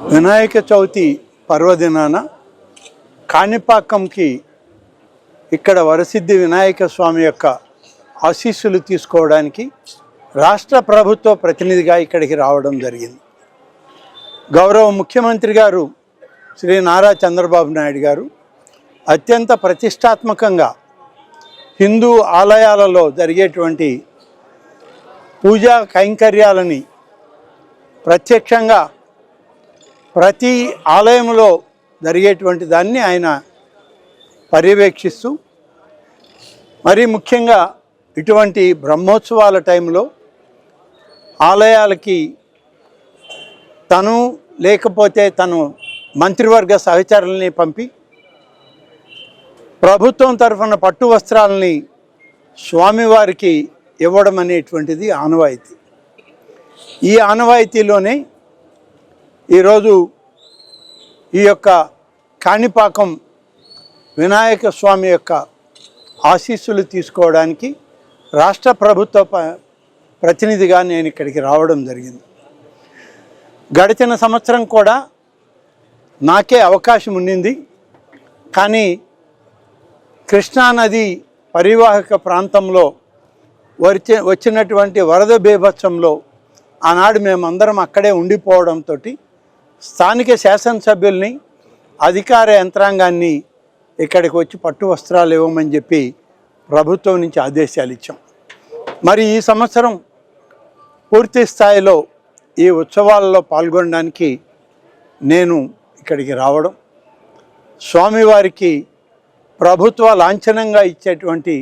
వినాయక చవితి పర్వదినాన కాణిపాకంకి ఇక్కడ వరసిద్ధి వినాయక స్వామి యొక్క ఆశీస్సులు తీసుకోవడానికి రాష్ట్ర ప్రభుత్వ ప్రతినిధిగా ఇక్కడికి రావడం జరిగింది. గౌరవ ముఖ్యమంత్రి గారు శ్రీ నారా చంద్రబాబు నాయుడు గారు అత్యంత ప్రతిష్టాత్మకంగా హిందూ ఆలయాలలో జరిగేటువంటి పూజా కైంకర్యాలని ప్రత్యక్షంగా ప్రతి ఆలయంలో జరిగేటువంటి దాన్ని ఆయన పర్యవేక్షిస్తూ మరీ ముఖ్యంగా ఇటువంటి బ్రహ్మోత్సవాల టైంలో ఆలయాలకి తను లేకపోతే తను మంత్రివర్గ సహచరుల్ని పంపి ప్రభుత్వం తరఫున పట్టు వస్త్రాలని స్వామివారికి ఇవ్వడం అనేటువంటిది ఆనవాయితీ. ఈ ఆనవాయితీలోనే ఈరోజు ఈ యొక్క కాణిపాకం వినాయక స్వామి యొక్క ఆశీస్సులు తీసుకోవడానికి రాష్ట్ర ప్రభుత్వ ప- ప్రతినిధిగా నేను ఇక్కడికి రావడం జరిగింది. గడిచిన సంవత్సరం కూడా నాకే అవకాశం ఉండింది. కానీ కృష్ణానది పరివాహక ప్రాంతంలో వచ్చే వచ్చినటువంటి వరద బీభత్సంలో ఆనాడు మేమందరం అక్కడే ఉండిపోవడంతో స్థానిక శాసనసభ్యుల్ని అధికార యంత్రాంగాన్ని ఇక్కడికి వచ్చి పట్టు వస్త్రాలు ఇవ్వమని చెప్పి ప్రభుత్వం నుంచి ఆదేశాలు ఇచ్చాం. మరి ఈ సంవత్సరం పూర్తి స్థాయిలో ఈ ఉత్సవాలలో పాల్గొనడానికి నేను ఇక్కడికి రావడం స్వామివారికి ప్రభుత్వ లాంఛనంగా ఇచ్చేటువంటి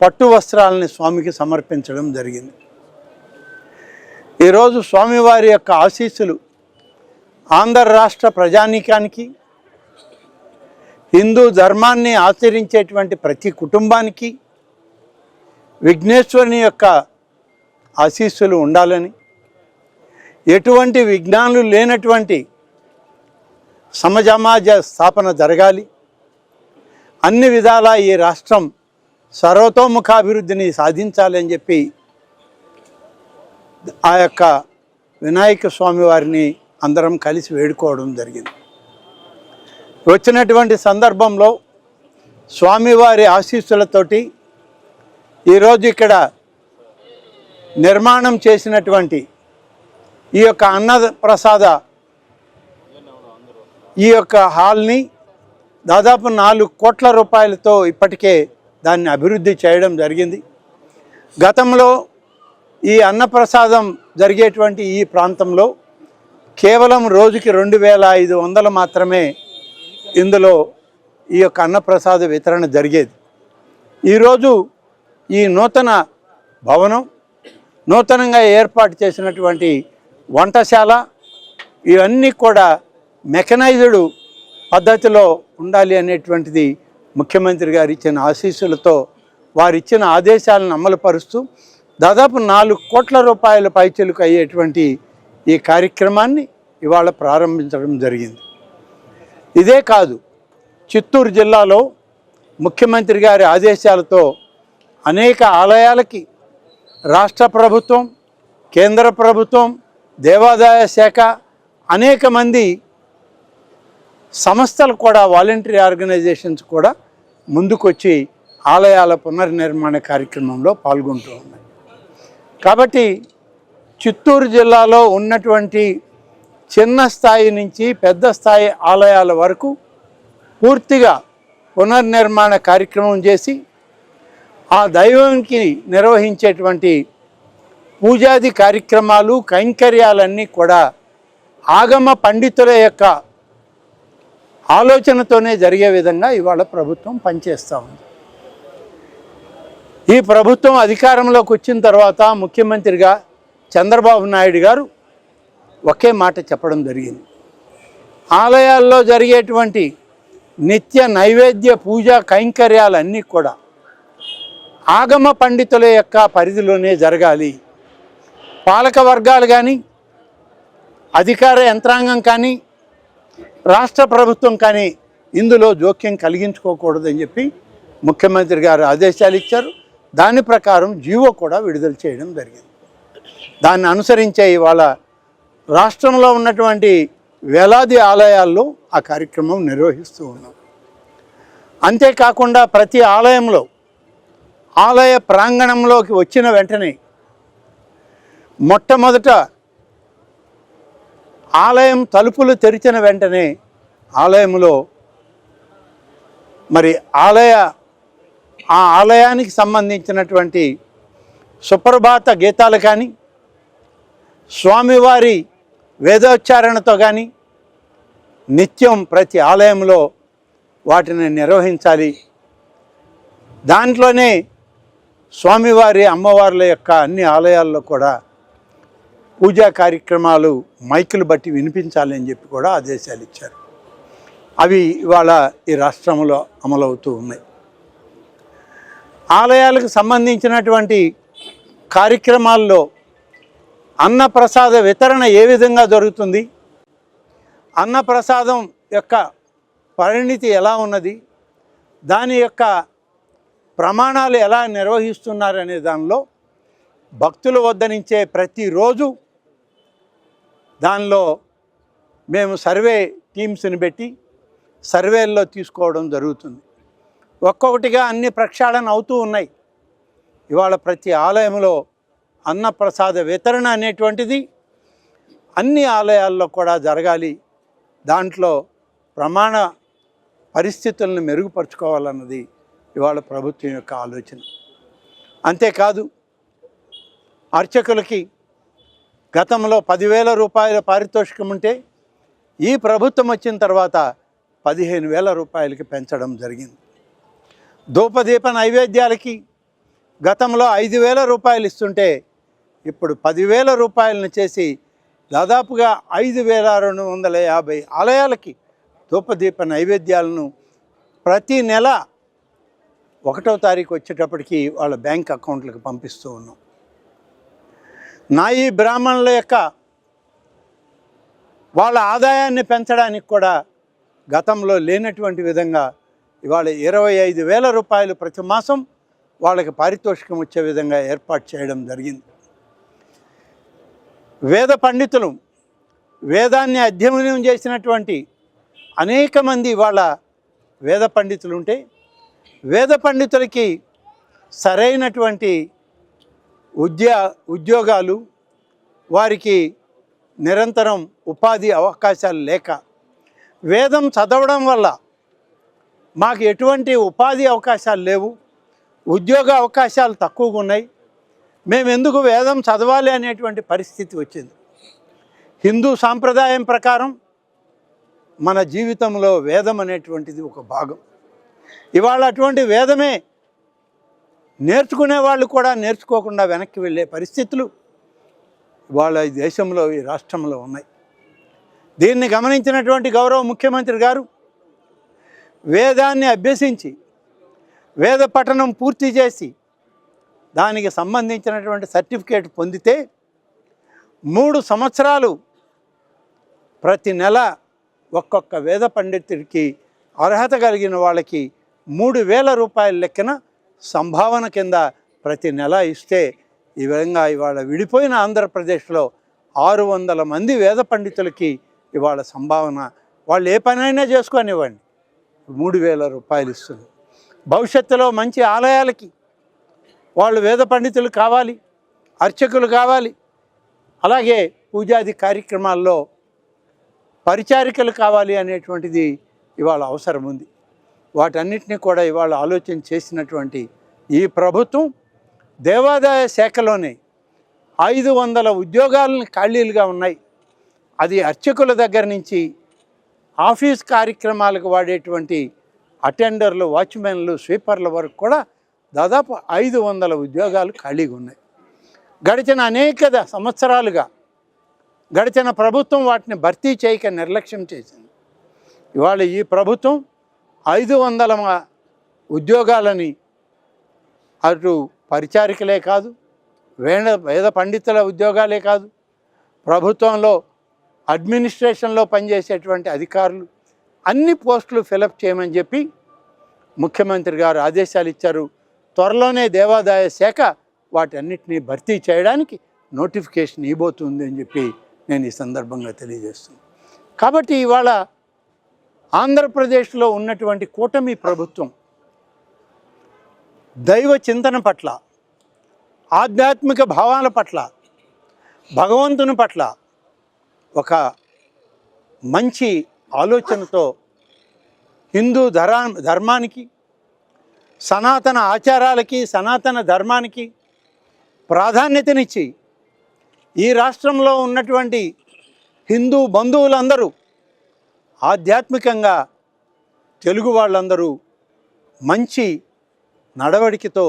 పట్టు వస్త్రాలని స్వామికి సమర్పించడం జరిగింది. ఈరోజు స్వామివారి యొక్క ఆశీస్సులు ఆంధ్ర రాష్ట్ర ప్రజానీకానికి హిందూ ధర్మాన్ని ఆచరించేటువంటి ప్రతి కుటుంబానికి విఘ్నేశ్వరుని యొక్క ఆశీస్సులు ఉండాలని ఎటువంటి విఘ్నాలు లేనటువంటి సమజమాజ స్థాపన జరగాలి. అన్ని విధాల ఈ రాష్ట్రం సర్వతోముఖాభివృద్ధిని సాధించాలి అని చెప్పి ఆ యొక్క వినాయక స్వామి వారిని అందరం కలిసి వేడుకోవడం జరిగింది. వచ్చినటువంటి సందర్భంలో స్వామివారి ఆశీస్సులతోటి ఈరోజు ఇక్కడ నిర్మాణం చేసినటువంటి ఈ యొక్క అన్న ప్రసాద ఈ యొక్క హాల్ని దాదాపు నాలుగు కోట్ల రూపాయలతో ఇప్పటికే దాన్ని అభివృద్ధి చేయడం జరిగింది. గతంలో ఈ అన్నప్రసాదం జరిగేటువంటి ఈ ప్రాంతంలో కేవలం రోజుకి రెండు వేల ఐదు వందలు మాత్రమే ఇందులో ఈ యొక్క అన్నప్రసాద వితరణ జరిగేది. ఈరోజు ఈ నూతన భవనం నూతనంగా ఏర్పాటు చేసినటువంటి వంటశాల ఇవన్నీ కూడా మెకనైజ్డ్ పద్ధతిలో ఉండాలి అనేటువంటిది ముఖ్యమంత్రి గారు ఇచ్చిన ఆశీస్సులతో వారు ఇచ్చిన ఆదేశాలను అమలుపరుస్తూ దాదాపు నాలుగు కోట్ల రూపాయల పైచలకు అయ్యేటువంటి ఈ కార్యక్రమాన్ని ఇవాళ ప్రారంభించడం జరిగింది. ఇదే కాదు చిత్తూరు జిల్లాలో ముఖ్యమంత్రి గారి ఆదేశాలతో అనేక ఆలయాలకి రాష్ట్ర ప్రభుత్వం కేంద్ర ప్రభుత్వం దేవాదాయ శాఖ అనేక మంది సంస్థలు కూడా వాలంటరీ ఆర్గనైజేషన్స్ కూడా ముందుకొచ్చి ఆలయాల పునర్నిర్మాణ కార్యక్రమంలో పాల్గొంటూ ఉన్నాయి. కాబట్టి చిత్తూరు జిల్లాలో ఉన్నటువంటి చిన్న స్థాయి నుంచి పెద్ద స్థాయి ఆలయాల వరకు పూర్తిగా పునర్నిర్మాణ కార్యక్రమం చేసి ఆ దైవంకి నిర్వహించేటువంటి పూజాది కార్యక్రమాలు కైంకర్యాలన్నీ కూడా ఆగమ పండితుల యొక్క ఆలోచనతోనే జరిగే విధంగా ఇవాళ ప్రభుత్వం పనిచేస్తూ ఉంది. ఈ ప్రభుత్వం అధికారంలోకి వచ్చిన తర్వాత ముఖ్యమంత్రిగా చంద్రబాబు నాయుడు గారు ఒకే మాట చెప్పడం జరిగింది. ఆలయాల్లో జరిగేటువంటి నిత్య నైవేద్య పూజా కైంకర్యాలన్నీ కూడా ఆగమ పండితుల యొక్క పరిధిలోనే జరగాలి. పాలక వర్గాలు కానీ అధికార యంత్రాంగం కానీ రాష్ట్ర ప్రభుత్వం కానీ ఇందులో జోక్యం కలిగించుకోకూడదని చెప్పి ముఖ్యమంత్రి గారు ఆదేశాలు ఇచ్చారు. దాని ప్రకారం జీవో కూడా విడుదల చేయడం జరిగింది. దాన్ని అనుసరించే ఇవాళ రాష్ట్రంలో ఉన్నటువంటి వేలాది ఆలయాల్లో ఆ కార్యక్రమం నిర్వహిస్తూ ఉన్నాం. అంతేకాకుండా ప్రతి ఆలయంలో ఆలయ ప్రాంగణంలోకి వచ్చిన వెంటనే మొట్టమొదట ఆలయం తలుపులు తెరిచిన వెంటనే ఆలయంలో మరి ఆలయ ఆ ఆలయానికి సంబంధించినటువంటి సుప్రభాత గీతాలు కానీ స్వామివారి వేదోచ్చారణతో కానీ నిత్యం ప్రతి ఆలయంలో వాటిని నిర్వహించాలి. దాంట్లోనే స్వామివారి అమ్మవార్ల యొక్క అన్ని ఆలయాల్లో కూడా పూజా కార్యక్రమాలు మైకులు బట్టి వినిపించాలి అని చెప్పి కూడా ఆదేశాలు ఇచ్చారు. అవి ఇవాళ ఈ రాష్ట్రంలో అమలవుతూ ఉన్నాయి. ఆలయాలకు సంబంధించినటువంటి కార్యక్రమాల్లో అన్నప్రసాద వితరణ ఏ విధంగా జరుగుతుంది? అన్నప్రసాదం యొక్క పరిణితి ఎలా ఉన్నది? దాని యొక్క ప్రమాణాలు ఎలా నిర్వహిస్తున్నారనే దానిలో భక్తుల వద్ద నుంచే ప్రతిరోజు దానిలో మేము సర్వే టీమ్స్ని పెట్టి సర్వేల్లో తీసుకోవడం జరుగుతుంది. ఒక్కొక్కటిగా అన్ని ప్రక్షాళన అవుతూ ఉన్నాయి. ఇవాళ ప్రతి ఆలయంలో అన్నప్రసాద వితరణ అనేటువంటిది అన్ని ఆలయాల్లో కూడా జరగాలి. దాంట్లో ప్రమాణ పరిస్థితులను మెరుగుపరుచుకోవాలన్నది ఇవాళ ప్రభుత్వం యొక్క ఆలోచన. అంతేకాదు అర్చకులకి గతంలో పదివేల రూపాయల పారితోషికం ఉంటే ఈ ప్రభుత్వం వచ్చిన తర్వాత పదిహేను వేల రూపాయలకి పెంచడం జరిగింది. ధూపదీప నైవేద్యాలకి గతంలో ఐదు వేల రూపాయలు ఇస్తుంటే ఇప్పుడు పదివేల రూపాయలను చేసి దాదాపుగా ఐదు వేల రెండు వందల యాభై ఆలయాలకి ధూపదీప నైవేద్యాలను ప్రతి నెల ఒకటో తారీఖు వచ్చేటప్పటికి వాళ్ళ బ్యాంక్ అకౌంట్లకు పంపిస్తూ ఉన్నాం. నా ఈ బ్రాహ్మణుల యొక్క వాళ్ళ ఆదాయాన్ని పెంచడానికి కూడా గతంలో లేనటువంటి విధంగా ఇవాళ ఇరవై ఐదు వేల రూపాయలు ప్రతి మాసం వాళ్ళకి పారితోషికం వచ్చే విధంగా ఏర్పాటు చేయడం జరిగింది. వేద పండితులు వేదాన్ని అధ్యయనం చేసినటువంటి అనేక మంది వాళ్ళ వేద పండితులు ఉంటే వేద పండితులకి సరైనటువంటి ఉద్యో ఉద్యోగాలు వారికి నిరంతరం ఉపాధి అవకాశాలు లేక వేదం చదవడం వల్ల మాకు ఎటువంటి ఉపాధి అవకాశాలు లేవు ఉద్యోగ అవకాశాలు తక్కువగా ఉన్నాయి. మేము ఎందుకు వేదం చదవాలి అనేటువంటి పరిస్థితి వచ్చింది. హిందూ సాంప్రదాయం ప్రకారం మన జీవితంలో వేదం అనేటువంటిది ఒక భాగం. ఇవాళ అటువంటి వేదమే నేర్చుకునే వాళ్ళు కూడా నేర్చుకోకుండా వెనక్కి వెళ్ళే పరిస్థితులు ఇవాళ ఈ దేశంలో ఈ రాష్ట్రంలో ఉన్నాయి. దీన్ని గమనించినటువంటి గౌరవ ముఖ్యమంత్రి గారు వేదాన్ని అభ్యసించి వేద పఠనం పూర్తి చేసి దానికి సంబంధించినటువంటి సర్టిఫికేట్ పొందితే మూడు సంవత్సరాలు ప్రతి నెల ఒక్కొక్క వేద పండితుడికి అర్హత కలిగిన వాళ్ళకి మూడు వేల రూపాయల లెక్కన సంభావన కింద ప్రతి నెల ఇస్తే ఈ విధంగా ఇవాళ విడిపోయిన ఆంధ్రప్రదేశ్లో ఆరు వందల మంది వేద పండితులకి ఇవాళ సంభావన. వాళ్ళు ఏ పనైనా చేసుకొనివ్వండి. మూడు వేల రూపాయలు ఇస్తుంది భవిష్యత్తులో మంచి ఆలయాలకి వాళ్ళు వేద పండితులు కావాలి అర్చకులు కావాలి. అలాగే పూజాది కార్యక్రమాల్లో పరిచారికలు కావాలి అనేటువంటిది ఇవాళ అవసరం ఉంది. వాటన్నిటిని కూడా ఇవాళ ఆలోచన చేసినటువంటి ఈ ప్రభుత్వం దేవాదాయ శాఖలోనే ఐదు వందల ఉద్యోగాలను ఖాళీలుగా ఉన్నాయి. అది అర్చకుల దగ్గర నుంచి ఆఫీస్ కార్యక్రమాలకు వాడేటువంటి అటెండర్లు వాచ్మెన్లు స్వీపర్ల వరకు కూడా దాదాపు ఐదు వందల ఉద్యోగాలు ఖాళీగా ఉన్నాయి. గడిచిన అనేక సంవత్సరాలుగా గడిచిన ప్రభుత్వం వాటిని భర్తీ చేయక నిర్లక్ష్యం చేసింది. ఇవాళ ఈ ప్రభుత్వం ఐదు వందల ఉద్యోగాలని అటు పరిచారికలే కాదు వేద వేద పండితుల ఉద్యోగాలే కాదు ప్రభుత్వంలో అడ్మినిస్ట్రేషన్లో పనిచేసేటువంటి అధికారులు అన్ని పోస్టులు ఫిలప్ చేయమని చెప్పి ముఖ్యమంత్రి గారు ఆదేశాలు ఇచ్చారు. త్వరలోనే దేవాదాయ శాఖ వాటన్నిటినీ భర్తీ చేయడానికి నోటిఫికేషన్ ఇవ్వబోతుంది అని చెప్పి నేను ఈ సందర్భంగా తెలియజేస్తున్నాను. కాబట్టి ఇవాళ ఆంధ్రప్రదేశ్లో ఉన్నటువంటి కూటమి ప్రభుత్వం దైవ చింతన పట్ల ఆధ్యాత్మిక భావాల పట్ల భగవంతుని పట్ల ఒక మంచి ఆలోచనతో హిందూ ధరా ధర్మానికి సనాతన ఆచారాలకి సనాతన ధర్మానికి ప్రాధాన్యతనిచ్చి ఈ రాష్ట్రంలో ఉన్నటువంటి హిందూ బంధువులందరూ ఆధ్యాత్మికంగా తెలుగు వాళ్ళందరూ మంచి నడవడికతో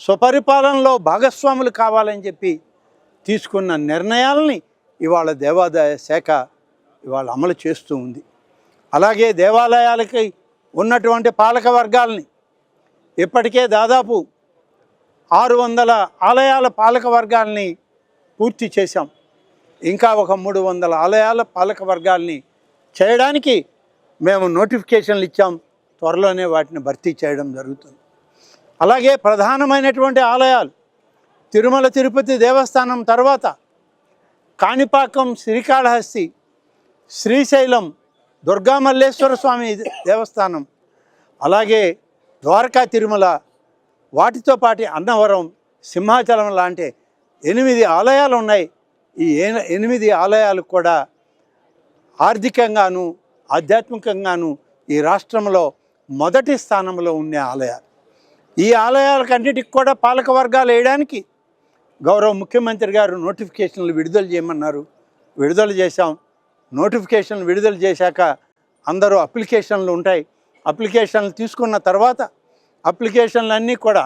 స్వపరిపాలనలో భాగస్వాములు కావాలని చెప్పి తీసుకున్న నిర్ణయాలని ఇవాళ దేవాదాయ శాఖ ఇవాళ అమలు చేస్తూ ఉంది. అలాగే దేవాలయాలకి ఉన్నటువంటి పాలక వర్గాల్ని ఇప్పటికే దాదాపు ఆరు వందల ఆలయాల పాలక వర్గాల్ని పూర్తి చేశాం. ఇంకా ఒక మూడు వందల ఆలయాల పాలక వర్గాల్ని చేయడానికి మేము నోటిఫికేషన్లు ఇచ్చాం. త్వరలోనే వాటిని భర్తీ చేయడం జరుగుతుంది. అలాగే ప్రధానమైనటువంటి ఆలయాలు తిరుమల తిరుపతి దేవస్థానం తర్వాత కాణిపాకం శ్రీకాళహస్తి శ్రీశైలం దుర్గామల్లేశ్వర స్వామి దేవస్థానం అలాగే ద్వారకా తిరుమల వాటితో పాటు అన్నవరం సింహాచలం లాంటి ఎనిమిది ఆలయాలు ఉన్నాయి. ఈ ఏ- ఎనిమిది ఆలయాలు కూడా ఆర్థికంగాను ఆధ్యాత్మికంగాను ఈ రాష్ట్రంలో మొదటి స్థానంలో ఉండే ఆలయాలు. ఈ ఆలయాలకన్నిటికి కూడా పాలక వర్గాలు వేయడానికి గౌరవ ముఖ్యమంత్రి గారు నోటిఫికేషన్లు విడుదల చేయమన్నారు. విడుదల చేశాం. నోటిఫికేషన్లు విడుదల చేశాక అందరూ అప్లికేషన్లు ఉంటాయి. అప్లికేషన్లు తీసుకున్న తర్వాత అప్లికేషన్లు అన్నీ కూడా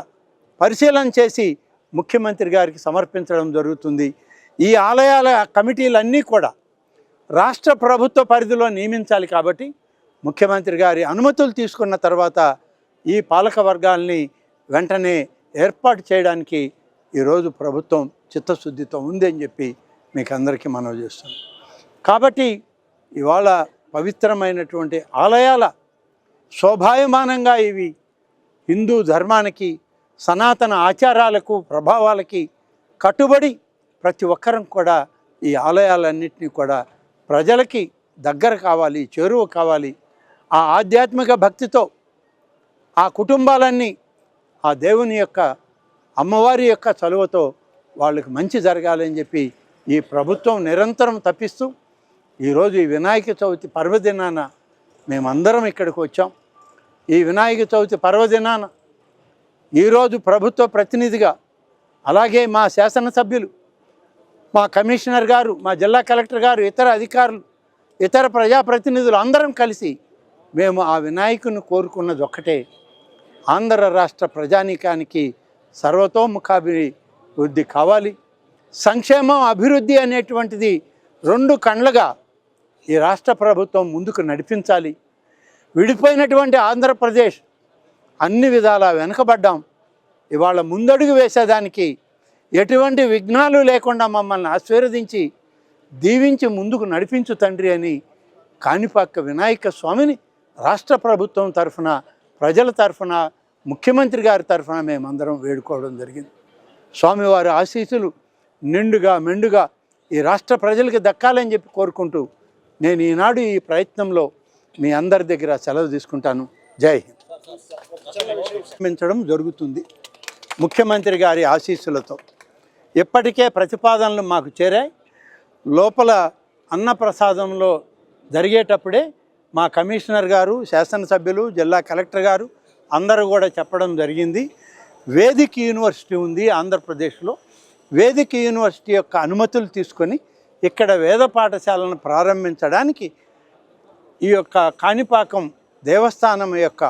పరిశీలన చేసి ముఖ్యమంత్రి గారికి సమర్పించడం జరుగుతుంది. ఈ ఆలయాల కమిటీలన్నీ కూడా రాష్ట్ర ప్రభుత్వ పరిధిలో నియమించాలి కాబట్టి ముఖ్యమంత్రి గారి అనుమతులు తీసుకున్న తర్వాత ఈ పాలక వర్గాల్ని వెంటనే ఏర్పాటు చేయడానికి ఈరోజు ప్రభుత్వం చిత్తశుద్ధితో ఉంది అని చెప్పి మీకు అందరికీ మనవి చేస్తున్నాం కాబట్టి ఇవాళ పవిత్రమైనటువంటి ఆలయాల శోభాయమానంగా ఇవి. హిందూ ధర్మానికి సనాతన ఆచారాలకు ప్రభావాలకి కట్టుబడి ప్రతి ఒక్కరం కూడా ఈ ఆలయాలన్నింటినీ కూడా ప్రజలకి దగ్గర కావాలి చేరువ కావాలి. ఆ ఆధ్యాత్మిక భక్తితో ఆ కుటుంబాలన్నీ ఆ దేవుని యొక్క అమ్మవారి యొక్క చలువతో వాళ్ళకి మంచి జరగాలని చెప్పి ఈ ప్రభుత్వం నిరంతరం తప్పిస్తూ ఈరోజు ఈ వినాయక చవితి పర్వదినాన మేమందరం ఇక్కడికి వచ్చాం. ఈ వినాయక చవితి పర్వదినాన ఈరోజు ప్రభుత్వ ప్రతినిధిగా అలాగే మా శాసనసభ్యులు మా కమిషనర్ గారు మా జిల్లా కలెక్టర్ గారు ఇతర అధికారులు ఇతర ప్రజాప్రతినిధులు అందరం కలిసి మేము ఆ వినాయకుని కోరుకున్నది ఒక్కటే. ఆంధ్ర రాష్ట్ర ప్రజానీకానికి సర్వతోముఖాభివృద్ధి కావాలి. సంక్షేమం అభివృద్ధి అనేటువంటిది రెండు కండ్లుగా ఈ రాష్ట్ర ప్రభుత్వం ముందుకు నడిపించాలి. విడిపోయినటువంటి ఆంధ్రప్రదేశ్ అన్ని విధాలా వెనుకబడ్డాం. ఇవాళ ముందడుగు వేసేదానికి ఎటువంటి విఘ్నాలు లేకుండా మమ్మల్ని ఆశీర్వదించి దీవించి ముందుకు నడిపించు తండ్రి అని కాణిపాక వినాయక స్వామిని రాష్ట్ర ప్రభుత్వం తరఫున ప్రజల తరఫున ముఖ్యమంత్రి గారి తరఫున మేమందరం వేడుకోవడం జరిగింది. స్వామివారి ఆశీస్సులు నిండుగా మెండుగా ఈ రాష్ట్ర ప్రజలకి దక్కాలని చెప్పి కోరుకుంటూ నేను ఈనాడు ఈ ప్రయత్నంలో మీ అందరి దగ్గర సెలవు తీసుకుంటాను. జై హింద్. జరుగుతుంది. ముఖ్యమంత్రి గారి ఆశీస్సులతో. ఇప్పటికే ప్రతిపాదనలు మాకు చేరాయి. లోపల అన్నప్రసాదంలో జరిగేటప్పుడే మా కమిషనర్ గారు శాసనసభ్యులు జిల్లా కలెక్టర్ గారు అందరూ కూడా చెప్పడం జరిగింది. వేదిక యూనివర్సిటీ ఉంది ఆంధ్రప్రదేశ్లో. వేదిక యూనివర్సిటీ యొక్క అనుమతులు తీసుకొని ఇక్కడ వేద పాఠశాలను ప్రారంభించడానికి ఈ యొక్క కాణిపాకం దేవస్థానం యొక్క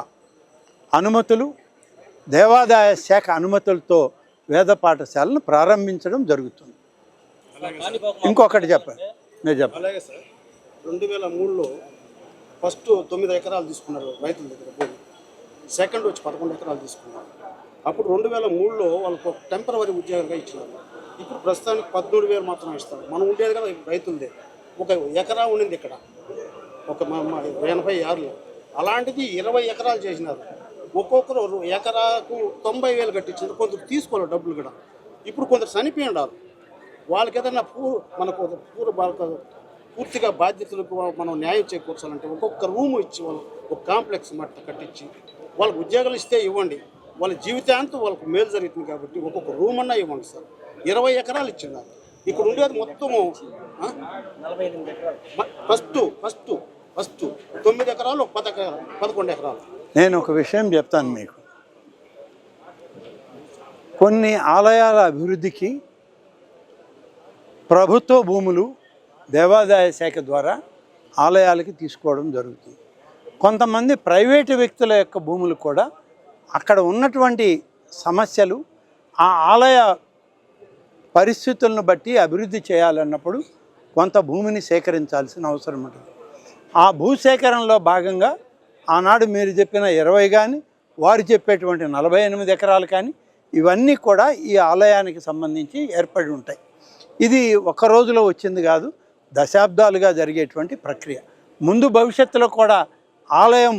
అనుమతులు దేవాదాయ శాఖ అనుమతులతో వేద పాఠశాలను ప్రారంభించడం జరుగుతుంది. ఇంకొకటి చెప్పండి నేను చెప్పాలి అలాగే సార్ రెండు వేల మూడులో ఫస్ట్ తొమ్మిది ఎకరాలు తీసుకున్నారు రైతుల దగ్గర భూమి. సెకండ్ వచ్చి పదకొండు ఎకరాలు తీసుకున్నారు. అప్పుడు రెండు వేల మూడులో వాళ్ళకు టెంపరవరీ ఉద్యోగంగా ఇచ్చినారు. ఇప్పుడు ప్రస్తుతానికి పద్మూడు వేలు మాత్రం ఇస్తారు మనం ఉండేది కదా రైతులదే ఒక ఎకరా ఉండింది ఇక్కడ. ఒక ఎనభై ఆరులో అలాంటిది ఇరవై ఎకరాలు చేసినారు. ఒక్కొక్కరు ఎకరాకు తొంభై వేలు కట్టించారు కొందరు తీసుకోలేరు డబ్బులు కూడా. ఇప్పుడు కొందరు చనిపోయి ఉండాలి వాళ్ళకి ఏదైనా పూ మనకు పూర్వ పూర్తిగా బాధ్యతలకు మనం న్యాయం చేకూర్చాలంటే ఒక్కొక్క రూమ్ ఇచ్చి వాళ్ళు ఒక కాంప్లెక్స్ మట్ట కట్టించి వాళ్ళకి ఉద్యోగాలు ఇస్తే ఇవ్వండి. వాళ్ళ జీవితాంతం వాళ్ళకు మేలు జరుగుతుంది కాబట్టి ఒక్కొక్క రూమ్ అన్నా ఇవ్వండి సార్. ఇరవై ఎకరాలు ఇచ్చిండాలి ఇక్కడ ఉండేది మొత్తము ఫస్ట్ ఫస్ట్ ఫస్ట్ తొమ్మిది ఎకరాలు పదకరాలు పదకొండు ఎకరాలు. నేను ఒక విషయం చెప్తాను మీకు. కొన్ని ఆలయాల అభివృద్ధికి ప్రభుత్వ భూములు దేవాదాయ శాఖ ద్వారా ఆలయాలకి తీసుకోవడం జరుగుతుంది. కొంతమంది ప్రైవేటు వ్యక్తుల యొక్క భూములు కూడా అక్కడ ఉన్నటువంటి సమస్యలు ఆ ఆలయ పరిస్థితులను బట్టి అభివృద్ధి చేయాలన్నప్పుడు కొంత భూమిని సేకరించాల్సిన అవసరం ఉంటుంది. ఆ భూసేకరణలో భాగంగా ఆనాడు మీరు చెప్పిన ఇరవై కానీ వారు చెప్పేటువంటి నలభై ఎనిమిది ఎకరాలు కానీ ఇవన్నీ కూడా ఈ ఆలయానికి సంబంధించి ఏర్పడి ఉంటాయి. ఇది ఒక రోజులో వచ్చింది కాదు దశాబ్దాలుగా జరిగేటువంటి ప్రక్రియ. ముందు భవిష్యత్తులో కూడా ఆలయం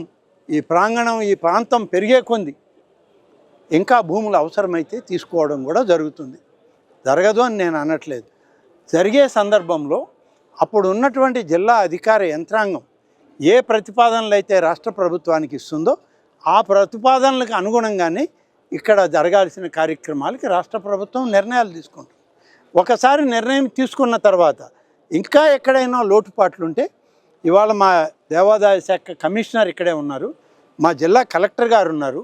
ఈ ప్రాంగణం ఈ ప్రాంతం పెరిగే కొంది ఇంకా భూములు అవసరమైతే తీసుకోవడం కూడా జరుగుతుంది. జరగదు అని నేను అనట్లేదు. జరిగే సందర్భంలో అప్పుడు ఉన్నటువంటి జిల్లా అధికార యంత్రాంగం ఏ ప్రతిపాదనలు అయితే రాష్ట్ర ప్రభుత్వానికి ఇస్తుందో ఆ ప్రతిపాదనలకు అనుగుణంగానే ఇక్కడ జరగాల్సిన కార్యక్రమాలకి రాష్ట్ర ప్రభుత్వం నిర్ణయాలు తీసుకుంటుంది. ఒకసారి నిర్ణయం తీసుకున్న తర్వాత ఇంకా ఎక్కడైనా లోటుపాట్లు ఉంటే ఇవాళ మా దేవాదాయ శాఖ కమిషనర్ ఇక్కడే ఉన్నారు మా జిల్లా కలెక్టర్ గారు ఉన్నారు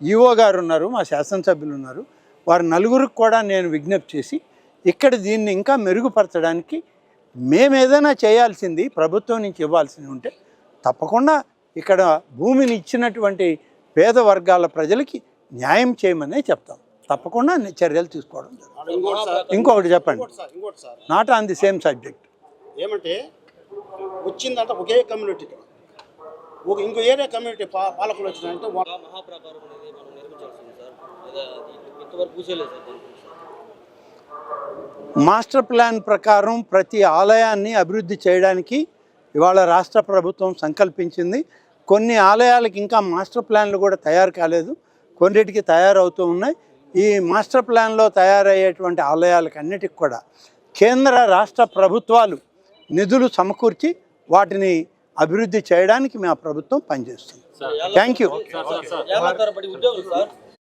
ఈఓ గారు ఉన్నారు మా శాసనసభ్యులు ఉన్నారు. వారి నలుగురికి కూడా నేను విజ్ఞప్తి చేసి ఇక్కడ దీన్ని ఇంకా మెరుగుపరచడానికి మేము ఏదైనా చేయాల్సింది ప్రభుత్వం నుంచి ఇవ్వాల్సింది ఉంటే తప్పకుండా ఇక్కడ భూమిని ఇచ్చినటువంటి పేద వర్గాల ప్రజలకి న్యాయం చేయమనే చెప్తాం. తప్పకుండా చర్యలు తీసుకోవడం జరుగుతుంది. ఇంకొకటి చెప్పండి. Not on the same subject ఏమంటే వచ్చిందంటే ఒకే కమ్యూనిటీకి ఒక ఇంకో ఏరియా కమ్యూనిటీ పాలకులు వచ్చినాయంటే మాస్టర్ ప్లాన్ ప్రకారం ప్రతి ఆలయాన్ని అభివృద్ధి చేయడానికి ఇవాళ రాష్ట్ర ప్రభుత్వం సంకల్పించింది కొన్ని ఆలయాలకు ఇంకా మాస్టర్ ప్లాన్లు కూడా తయారు కాలేదు కొన్నిటికి తయారవుతూ ఉన్నాయి ఈ మాస్టర్ ప్లాన్లో తయారయ్యేటువంటి ఆలయాలకు అన్నిటికి కూడా కేంద్ర రాష్ట్ర ప్రభుత్వాలు నిధులు సమకూర్చి వాటిని అభివృద్ధి చేయడానికి మా ప్రభుత్వం పనిచేస్తుంది థ్యాంక్ యూ